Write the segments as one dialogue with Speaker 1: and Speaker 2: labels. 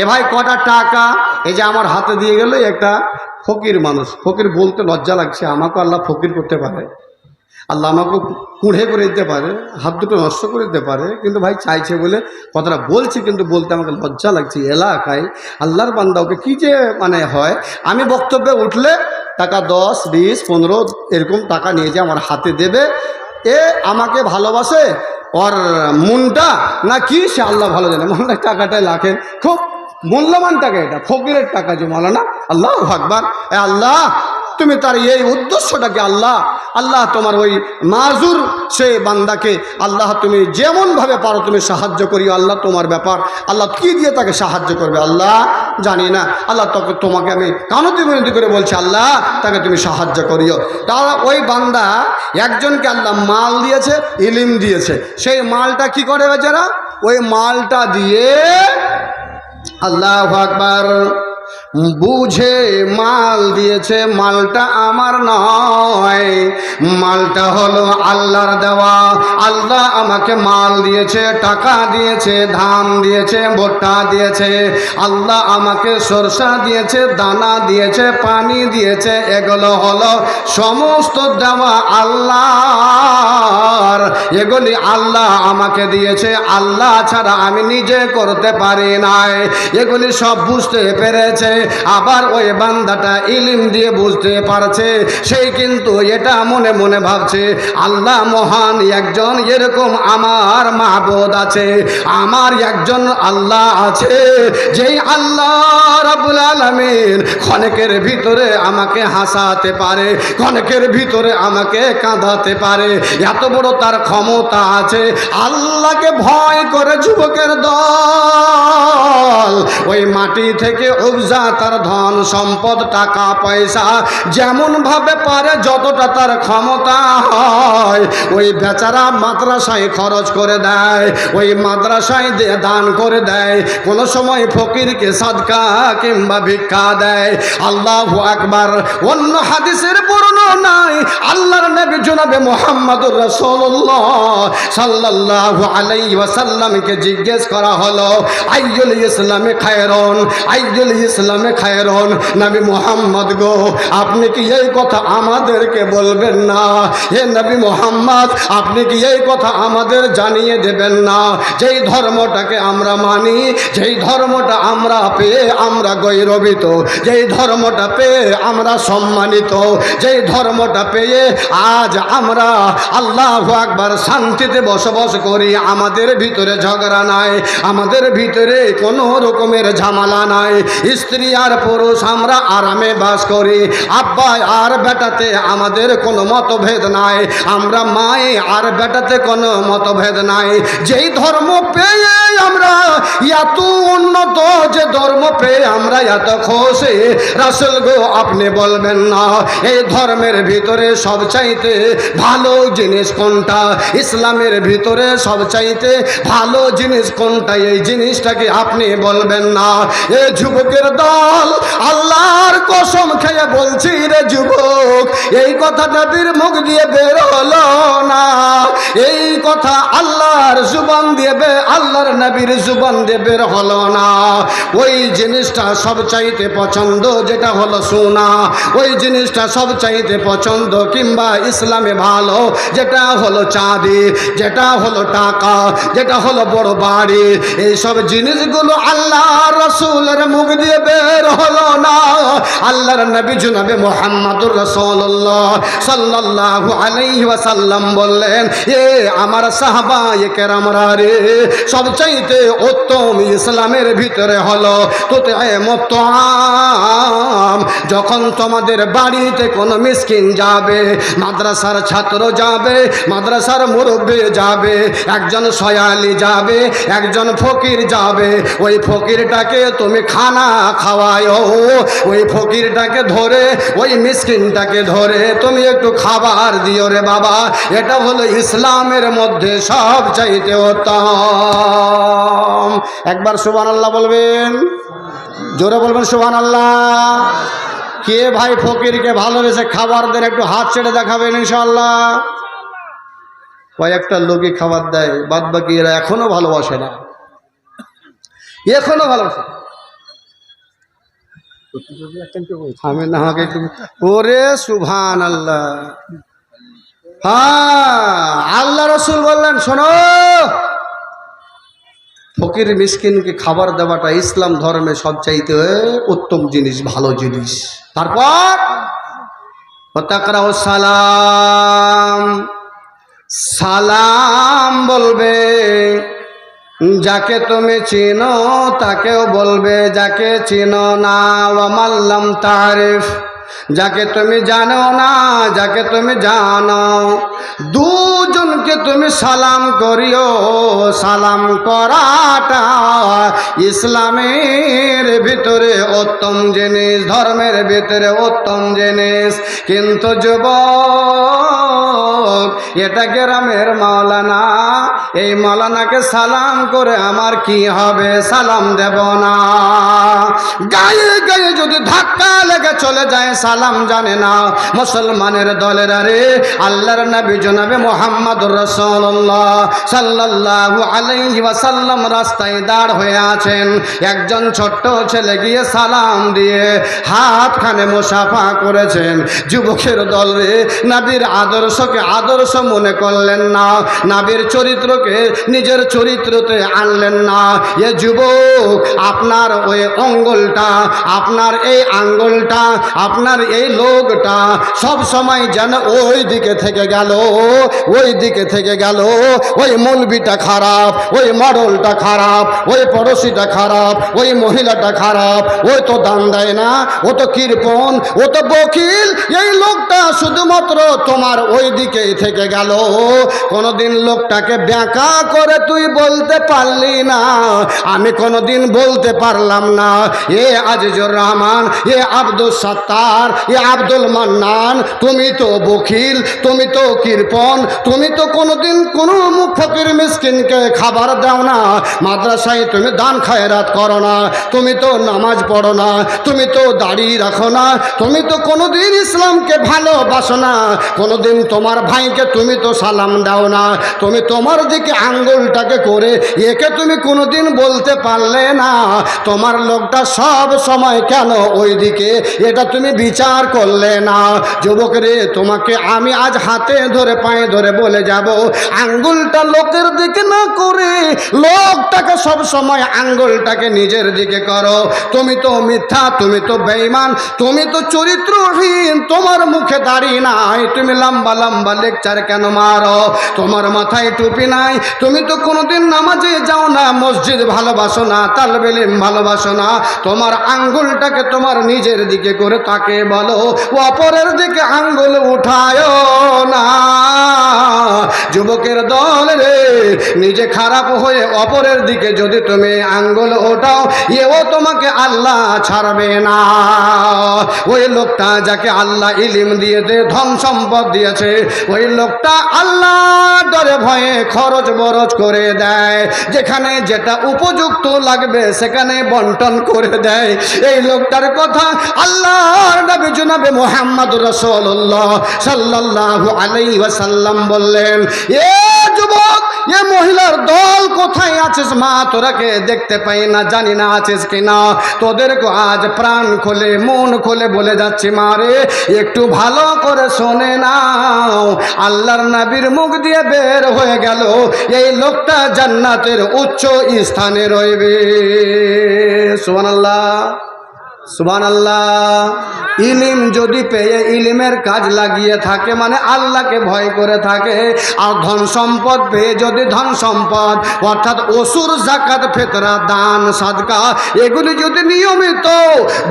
Speaker 1: এ ভাই কটা টাকা? এই যে আমার হাতে দিয়ে গেল একটা ফকির মানুষ। ফকির বলতে লজ্জা লাগছে আমাকে আল্লাহ ফকির করতে পারে। আল্লাহ আমাকে কুঁড়ে করে দিতে পারে, হাত দুটো নষ্ট করে দিতে পারে, কিন্তু ভাই চাইছে বলে কথাটা বলছি, কিন্তু বলতে আমাকে লজ্জা লাগছে, এলাকায় আল্লাহর বান্দা ওকে কী যে মানে হয়? আমি বক্তব্যে উঠলে টাকা দশ, বিশ, পনেরো এরকম টাকা নিয়ে যে আমার হাতে দেবে, এ আমাকে ভালোবাসে? ওর মনটা না কি সে আল্লাহ ভালো জানে। মনে টাকাটাই লাখেন খুব মূল্যবান টাকা এটা, ফকিরের টাকা যে মালানা। আল্লাহ এ আল্লাহ, তুমি তার এই উদ্দেশ্যটাকে আল্লাহ আল্লাহ তোমার ওই মাজুর সে বান্দাকে, আল্লাহ তুমি যেমনভাবে পারো তুমি সাহায্য করিও, আল্লাহ তোমার ব্যাপার। আল্লাহ কি দিয়ে তাকে সাহায্য করবে আল্লাহ? জানি না। আল্লাহ তোকে, তোমাকে আমি কানতি বিনতি করে বলছি, আল্লাহ তাকে তুমি সাহায্য করিও। তারা ওই বান্দা একজনকে আল্লাহ মাল দিয়েছে, ইলিম দিয়েছে। সেই মালটা কি করে বেচারা? ওই মালটা দিয়ে আল্লাহ আকবার। বুঝে মাল দিয়েছে, মালটা আমার নয়। মালটা হলো আল্লাহর দেওয়া। আল্লাহ আমাকে মাল দিয়েছে, টাকা দিয়েছে, ধান দিয়েছে, ভুট্টা দিয়েছে। আল্লাহ আমাকে সরষা দিয়েছে, দানা দিয়েছে, পানি দিয়েছে। এগুলো হলো সমস্ত দেওয়া আল্লাহর। এগুলি আল্লাহ আমাকে দিয়েছে। আল্লাহ ছাড়া আমি নিজে করতে পারি নাই। এগুলি সব বুঝতে পেরেছে। আবার ওই বান্দাটা ইলিম দিয়ে বুঝতে পারছে সেই কিন্তু এটা মনে মনে ভাবছে, আল্লাহ মহান একজন এরকম আমার মাহবুদ আছে, আমার একজন আল্লাহ আছে, যেই আল্লাহ রাবুল আলমিন ক্ষণেকের ভিতরে আমাকে হাসাতে পারে, ক্ষণেকের ভিতরে আমাকে কাঁদাতে পারে, এত বড় তার ক্ষমতা আছে, আল্লাহকে ভয় করে যুবকের দল, ওই মাটি থেকে উপজা তার ধন সম্পদ, টাকা, পয়সা যেমন ভাবে পারে, যতটা তার ক্ষমতা হয়, ওই বেচারা মাদ্রাসায় খরচ করে দেয়, ওই মাদ্রাসায় দান করে দেয়, কোন সময় ফকিরকে সাদকা কিংবা ভিক্ষা দেয়। আল্লাহ আকবার। অন্য হাদিসের বর্ণনায় আল্লাহর নবী জনাবে মোহাম্মদুর রাসূলুল্লাহ সাল্লাল্লাহু আলাইহি ওয়াসাল্লামকে জিজ্ঞেস করা হলো, আইয়ুল ইসলামে খায়রন? আইয়ুল ইসলামে খায়রন? নবী মোহাম্মদ গো, আপনি কি এই কথা আমাদেরকে বলবেন না? হে নবী মোহাম্মদ, আপনি কি এই কথা আমাদের জানিয়ে দেবেন না? যেই ধর্মটাকে আমরা মানি, যেই ধর্মটা আমরা পেয়ে আমরা গৌরবিত, যেই ধর্মটা পেয়ে আমরা সম্মানিত, যেই ধর্মটা পেয়ে আজ আমরা আল্লাহ আকবার শান্তিতে বসবাস করি। আমাদের ভিতরে ঝগড়া নাই, আমাদের ভিতরে কোনো রকমের ঝামেলা নাই। স্ত্রী আর পুরুষ আমরা আরামে বাস করি। আব্বা আর বেটাতে আমাদের কোনো মতভেদ নাই। আমরা মায়ে আর বেটাতে কোনো মতভেদ নাই। যেই ধর্ম পেয়ে আমরা এত উন্নত যে ধর্ম পেয়ে আমরা এত খুশি, রাসুল গো, আপনি বলবেন না, এই ধর্মের ভিতরে সব চাইতে ভালো জিনিস কোনটা? ইসলামের ভিতরে সব চাইতে ভালো জিনিস কোনটা? এই জিনিসটাকে আপনি বলবেন না। এ যুবকের দল, আল্লাহর কসম খেয়ে বলছি রে যুবক, এই কথা নবীর মুখ দিয়ে বের হলো না। এই কথা আল্লাহর জুবান দেবে আল্লাহর নবীর জুবান দিয়ে বের হলো না। ওই জিনিসটা সব চাইতে পছন্দ যেটা হলো সোনা। ওই জিনিসটা সব চাইতে পছন্দ কিংবা ইসলামে ভালো যেটা হলো চাঁদি যেটা হলো টাকা, যেটা হলো বড় বাড়ি। এইসব জিনিসগুলো আল্লাহ রসুলের মুখ দিয়ে বের হলো না। আল্লাহর নবী জুনাবে মোহাম্মদুর রসুল্লাহ সাল্লাল্লাহু আলাইহি ওয়াসাল্লাম বললেন, এ আমার সাহাবা এ কেরামরা সবচাইতে উত্তম ইসলামের ভিতরে হলো, তোতে মতাম যখন তোমাদের বাড়িতে কোনো মিসকিন যাবে, মাদ্রাসার ছাত্র যাবে, মাদ্রাসার মুরব্বী যাবে, একজন সয়ালি যাবে, একজন ফকির যাবে, ওই ফকিরটাকে তুমি খানা খাওয়ায়। ওই ফকিরটাকে ধরে, ওই মিসকিনটাকে ধরে তুমি একটু খাবার দিও রে বাবা। এটা হলো ইসলামের মধ্যে সব চাইতে উত্তম। একবার সুবান আল্লাহ বলবেন? জোরে বলবেন সুবান আল্লাহ কে ভাই ফকিরকে ভালোবেসে খাবার দেন, একটু হাত ছেড়ে দেখাবেন ইনশাল্লাহ কয়েকটা লোকই খাবার দেয় বাদ বাকি এরা এখনও ভালোবাসে না। এখনও ভালোবাসে থামেন ওরে সুভান আল্লাহ হ্যাঁ আল্লাহ রসুল বললেন, শোনো। ফকির মিসকিনকে খাবার দেওয়াটা ইসলাম ধর্মে সবচাইতে উত্তম জিনিস, ভালো জিনিস। তারপর সালাম। সালাম বলবে, যাকে তুমি চিনো তাকেও বলবে, যাকে চিনো না ওয়ামাল্লাম তারিফ। যাকে তুমি জানো না, যাকে তুমি জানো, দুজনকে তুমি সালাম করিও। সালাম করাটা ইসলামের ভিতরে উত্তম জিনিস, ধর্মের ভিতরে উত্তম জিনিস। কিন্তু যুব এটা গ্রামের মাওলানা, এই মাওলানাকে সালাম করে আমার কি হবে? সালাম দেব না। গায়ে গায়ে যদি ধাক্কা লেগে চলে যায় সালাম জানে না। মুসলমানের দলের আরে আল্লাহর নবী জনাবে মোহাম্মদ রসল্লাহ সাল্লাল্লাহু আলাইহি ওয়াসাল্লাম রাস্তায় দাঁড় হয়ে আছেন। একজন ছোট্ট ছেলে গিয়ে সালাম দিয়ে হাতখানে মুসাফা করেছেন। যুবকের দল রে, নাবির আদর্শকে আদর্শ মনে করলেন না। নাবির চরিত্রকে নিজের চরিত্রতে আনলেন না। এ যুবক, আপনার ওই অঙ্গলটা, আপনার এই আঙ্গলটা আপনার এই লোকটা সব সময় যেন ওই দিকে থেকে গেল, ওই দিকে থেকে গেল। ওই মৌলবিটা খারাপ, ওই মডলটা খারাপ, ওই পড়োশিটা খারাপ, ওই মহিলাটা খারাপ। ওই তো দান দেয় না, ও তো কৃপন ও তো বকিল। এই লোকটা শুধুমাত্র তোমার ওই দিকেই থেকে গেল। কোনোদিন লোকটাকে ব্যাকা করে তুই বলতে পারলি না। আমি কোনোদিন বলতে পারলাম না। এ আজিজুর রহমান, এ আব্দুল সত্তার এ আব্দুল মান্নান, তুমি তো বকিল তুমি তো কৃপন তুমি তো কোনোদিন কোনো মুখ ফকির মিসকিনকে খাবার দাও না। মাদ্রাসায় তুমি দান খায়রাত করো না, তুমি তো নামাজ পড়ো না, তুমি তো দাড়ি রাখো না, তুমি তো কোনোদিন ইসলামকে ভালোবাসো না। কোনোদিন তোমার ভাইকে তুমি তো সালাম দাও না, তুমি তোমার দিকে আঙ্গুলটাকে করে একে তুমি কোনোদিন বলতে পারলে না। তোমার লোকটা সব সময় কেন ওই দিকে এটা তুমি বিচার করলে না। যুবক রে, তোমাকে আমি আজ হাতে ধরে, পায়ে ধরে বলে যাব। আঙ্গুলটা লোকের দিকে না করে, লোকটাকে সব সময় আঙ্গুলটাকে নিজের দিকে করো। তুমি তো মিথ্যা, তুমি তো বেঈমান, তুমি তো চরিত্রহীন, তোমার মুখে দাড়ি নাই। তুমি লম্বা লম্বা লেকচার কেন মারো? তোমার মাথায় টুপি নাই। তুমি তো কোনোদিন নামাজে যাও না, মসজিদ ভালোবাসো না, তালবেলিম ভালোবাসো না। তোমার আঙ্গুলটাকে তোমার নিজের দিকে করে তাকে বলো, অপরের দিকে আঙ্গুল উঠায় না। যুবকের দল রে, নিজে খারাপ হয়ে অপরের দিকে যদি তুমি আঙ্গুল ওঠাও, এও তোমাকে আল্লাহ ছাড়বে না। ওই লোকটা যাকে আল্লাহ ইলিম দিয়েছে, ধন সম্পদ দিয়েছে, ওই লোকটা আল্লাহ ডরে ভয়ে খরচ বরচ করে দেয়। যেখানে যেটা উপযুক্ত লাগবে, সেখানে বন্টন করে দেয়। এই লোকটার কথা আল্লাহর নবী জনাবে মোহাম্মদ রসল্লাহ সাল্লাল্লাহু আলাইহি ওয়াসাল্লাম বললেন, এ যুবক, এ মহিলার দল কোথায় আছিস মা? তোরাকে দেখতে পাই না, জানি না আছিস কিনা। তোদেরকে আজ প্রাণ খোলে, মন খোলে বলে যাচ্ছি মারে একটু ভালো করে শোনে নাও। আল্লাহর নবীর মুখ দিয়ে বের হয়ে গেল, এই লোকটা জান্নাতের উচ্চ স্থানে রইবে। সুবান আল্লাহ সুবান আল্লাহ ইলিম যদি পেয়ে ইলিমের কাজ লাগিয়ে থাকে মানে আল্লাহকে ভয় করে থাকে। আর ধন সম্পদ পেয়ে যদি ধন সম্পদ, অর্থাৎ অসুর, জাকাত, ফেতরা, দান, সাদকা, এগুলি যদি নিয়মিত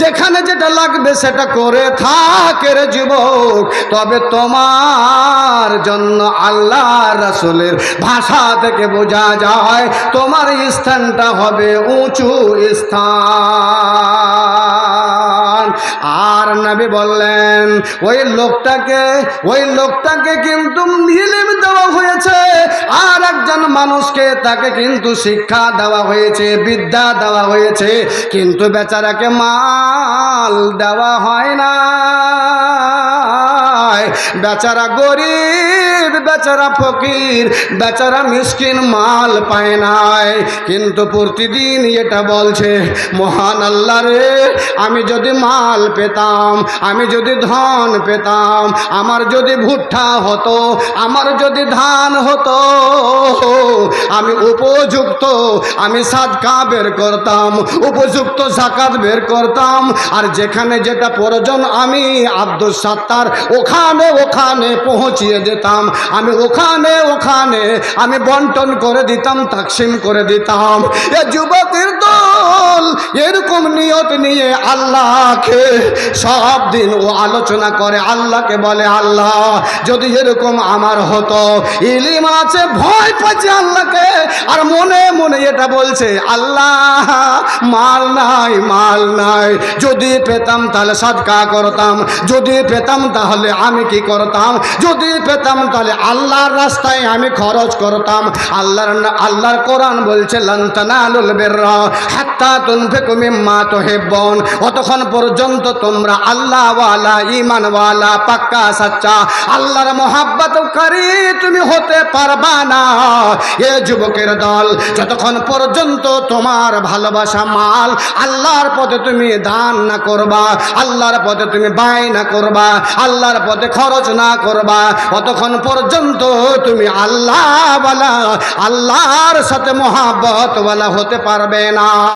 Speaker 1: যেখানে যেটা লাগবে সেটা করে থাকে রে যুবক, তবে তোমার জন্য আল্লাহ রাসুলের ভাষা থেকে বোঝা যায়, তোমার স্থানটা হবে উঁচু স্থান। আর নবী বললেন, ওই লোকটাকে ওই লোকটাকে কিন্তু ইলিম দেওয়া হয়েছে। আর একজন মানুষকে তাকে কিন্তু শিক্ষা দেওয়া হয়েছে, বিদ্যা দেওয়া হয়েছে। কিন্তু বেচারাকে মাল দেওয়া হয় না। নাই বেচারা গরিব, বেচারা ফকির, বেচারা মিসকিন মাল পায় নাই। কিন্তু প্রতিদিন এটা বলছে, মহান আল্লাহ রে, আমি যদি মাল পেতাম, আমি যদি ধন পেতাম, আমার যদি ভুট্টা হতো, আমার যদি ধান হতো, আমি উপযুক্ত, আমি সাদকা বের করতাম, উপযুক্ত জাকাত বের করতাম। আর যেখানে যেটা প্রয়োজন আমি আব্দুল সাত্তার, ওখানে ওখানে পৌঁছিয়ে দিতাম। আমি ওখানে ওখানে আমি বন্টন করে দিতাম, তাকসিম করে দিতাম। এ যুবকের দল এরকম নিয়ত নিয়ে আল্লাহকে সব দিন ও আলোচনা করে। আল্লাহকে বলে, আল্লাহ, যদি এরকম আমার হতো, ইলিম আছে, ভয় পাচ্ছে আল্লাহকে। আর মনে মনে এটা বলছে, আল্লাহ, মাল নাই মাল নাই। যদি পেতাম তাহলে সদকা করতাম। যদি পেতাম তাহলে আমি কি করতাম? যদি পেতাম তাহলে আল্লাহর রাস্তায় আমি খরচ করতাম। আল্লাহর আল্লাহর কোরআন বলছে অতক্ষণ পর্যন্ত তোমরা আল্লাহওয়ালা, ঈমানওয়ালা, পাক্কা, সাচ্চা, আল্লাহর মোহাব্বত করি তুমি হতে পারবা না। এ যুবকের দল, যতক্ষণ পর্যন্ত তোমার ভালোবাসা মাল, আল্লাহর পথে তুমি দান না করবা, আল্লাহর পথে তুমি ব্যয় না করবা, আল্লাহর পথে খরচ না করবা অতক্ষণ পর্যন্ত তুমি আল্লাহওয়ালা, আল্লাহর সাথে মোহাব্বতওয়ালা হতে পারবে না।